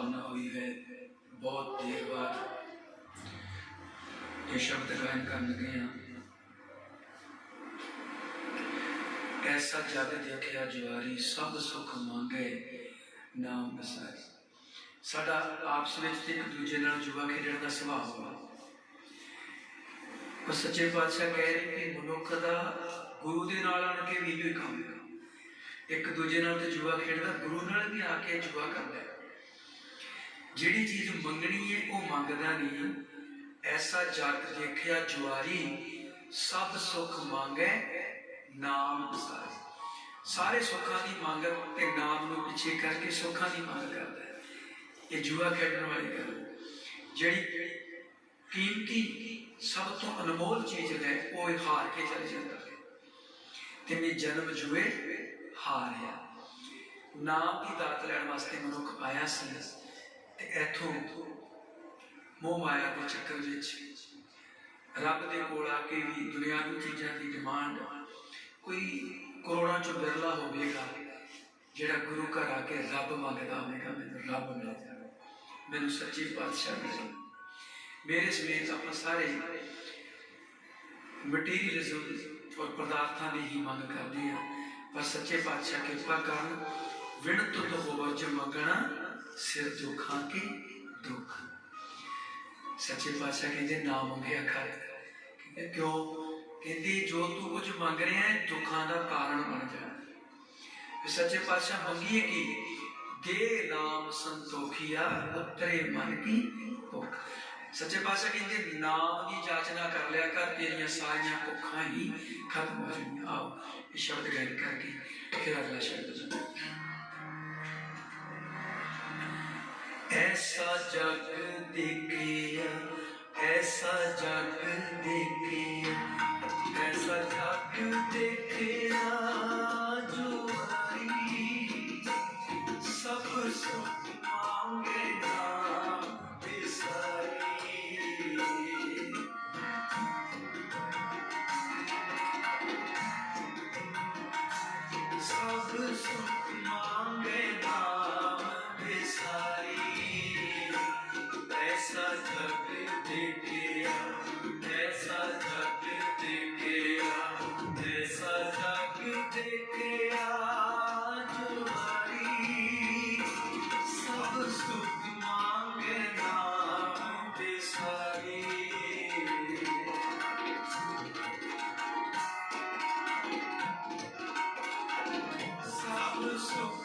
भावना हुई है बहुत देर बाद ये शब्द गायन करने गए हैं ऐसा जग देखिया जवारी सब ਸੁਖ ਮੰਗੇ, ਨਾਮ ਬਸਾਰੀ ਸਾਡਾ ਆਪਸ ਵਿੱਚ ਇੱਕ ਦੂਜੇ ਨਾਲ ਜੁਆ ਖੇਡਣ ਦਾ ਸੁਭਾਅ ਹੋਇਆ ਉਹ ਸੱਚੇ ਪਾਤਸ਼ਾਹ ਕਹਿ ਰਹੇ ਕਿ ਮਨੁੱਖ ਦਾ ਗੁਰੂ ਦੇ ਨਾਲ ਆਣ ਕੇ ਵੀ ਇਹੋ ਕੰਮ ਹੈ। ਇੱਕ ਦੂਜੇ ਨਾਲ ਤੇ ਜੁਆ ਖੇਡਦਾ, ਗੁਰੂ ਨਾਲ ਵੀ ਆ ਕੇ ਜੁਆ ਕਰਦਾ ਜਿਹੜੀ ਚੀਜ਼ ਮੰਗਣੀ ਹੈ, ਉਹ ਮੰਗਦਾ ਨਹੀਂ। ਐਸਾ ਜਗ ਦੇਖਿਆ ਜੁਆਰੀ, ਸਭ ਸੁਖ ਮੰਗੈ ਨਾਮ ਵਿਸਾਰੇ ਸਾਰੇ ਸੁੱਖਾਂ ਦੀ ਮੰਗ ਤੇ ਨਾਮ ਨੂੰ ਪਿੱਛੇ ਕਰਕੇ ਸੁੱਖਾਂ ਦੀ ਮੰਗ ਕਰਦਾ ਹੈ। ਇਹ ਜੂਆ ਖੇਡਣ ਵਾਲੀ ਗੱਲ ਜਿਹੜੀ ਕੀਮਤੀ, ਸਭ ਤੋਂ ਅਨਮੋਲ ਚੀਜ਼ ਹੈ, ਉਹ ਹਾਰ ਕੇ ਚਲੇ ਜਾਂਦਾ ਹੈ। ਤੇ ਮੈਂ ਜਨਮ ਜੂਏ ਹਾਰਿਆ ਨਾਮ ਦੀ ਦਾਤ ਲੈਣ ਵਾਸਤੇ ਮਨੁੱਖ ਆਇਆ ਸੀ। ਤੇ ਇਥੋਂ ਮੋਹ ਮਾਇਆ ਦੇ ਚੱਕਰ ਵਿੱਚ ਰੱਬ ਦੇ ਕੋਲ ਆ ਕੇ ਵੀ ਦੁਨਿਆਵੀ ਚੀਜ਼ਾਂ ਦੀ ਡਿਮਾਂਡ ਕੋਈ ਕਰੋੜਾਂ ਚੋਂ ਬਿਰਲਾ ਹੋਵੇਗਾ, ਜਿਹੜਾ ਗੁਰੂ ਘਰ ਆ ਕੇ ਰੱਬ ਮੰਗਦਾ ਹੋਵੇਗਾ, ਮੈਨੂੰ ਰੱਬ ਮਿਲ ਜਾਵੇ। ਮੈਨੂੰ ਸੱਚੀ ਪਾਤਸ਼ਾਹ ਮਿਲ ਮੇਰੇ ਸਮੇਤ ਆਪਾਂ ਸਾਰੇ ਮਟੀਰੀਅਲਿਜ਼ਮ ਔਰ ਪਦਾਰਥਾਂ ਦੀ ਹੀ ਮੰਗ ਕਰਦੇ ਹਾਂ, ਪਰ ਸੱਚੇ ਪਾਤਸ਼ਾਹ ਕਿਰਪਾ ਕਰਨ ਵਿਣ ਤੁਧ ਹੋਵਰ ਜ ਮੰਗਣਾ ਸਿਰ ਦੁੱਖਾਂ ਕੇ ਦੁੱਖ? ਸੱਚੇ ਪਾਤਸ਼ਾਹ ਕਹਿੰਦੇ ਨਾ ਮੰਗੇ ਅੱਖਰ। ਕਿਉਂ? ਕਹਿੰਦੀ, ਜੋ ਤੂੰ ਕੁਝ ਮੰਗ ਰਿਹਾ ਹੈ, ਦੁੱਖਾਂ ਦਾ ਕਾਰਨ ਬਣ ਜਾਣਾ ਸੱਚੇ ਪਾਤਸ਼ਾਹ ਮੰਗੀਏ ਕਿ? ਦੇ ਨਾਮ ਸੰਤੋਖੀਆ ਉਤਰੇ ਮਨ ਕੀ ਭੁੱਖ। ਸੱਚੇ ਪਾਤਸ਼ਾਹ ਕਹਿੰਦੇ, ਨਾਮ ਦੀ ਜਾਚਨਾ ਕਰ ਲਿਆ ਕਰ, ਤੇਰੀਆਂ ਸਾਰੀਆਂ ਭੁੱਖਾਂ ਹੀ ਖਤਮ ਹੋ ਜਾਣਗੀਆਂ ਆਓ, ਇਹ ਸ਼ਬਦ ਗਾਇਨ ਕਰਕੇ ਫਿਰ ਅਗਲਾ ਸ਼ਬਦ ਸੁਣੋ ਐਸਾ ਜਗ ਦੇਖਿਆ, ਐਸਾ ਜਗ ਦੇਖਿਆ, ਐਸਾ ਜਗ ਦੇਖਿਆ ਜੋ ਹਰੀ ਸਭ ਸੁਖ ਮੰਗੇ ਨਾਮ ਵਿਸਾਰੀ। ਸਭ ਸੁਖ ਮੰਗੇ ਸਭ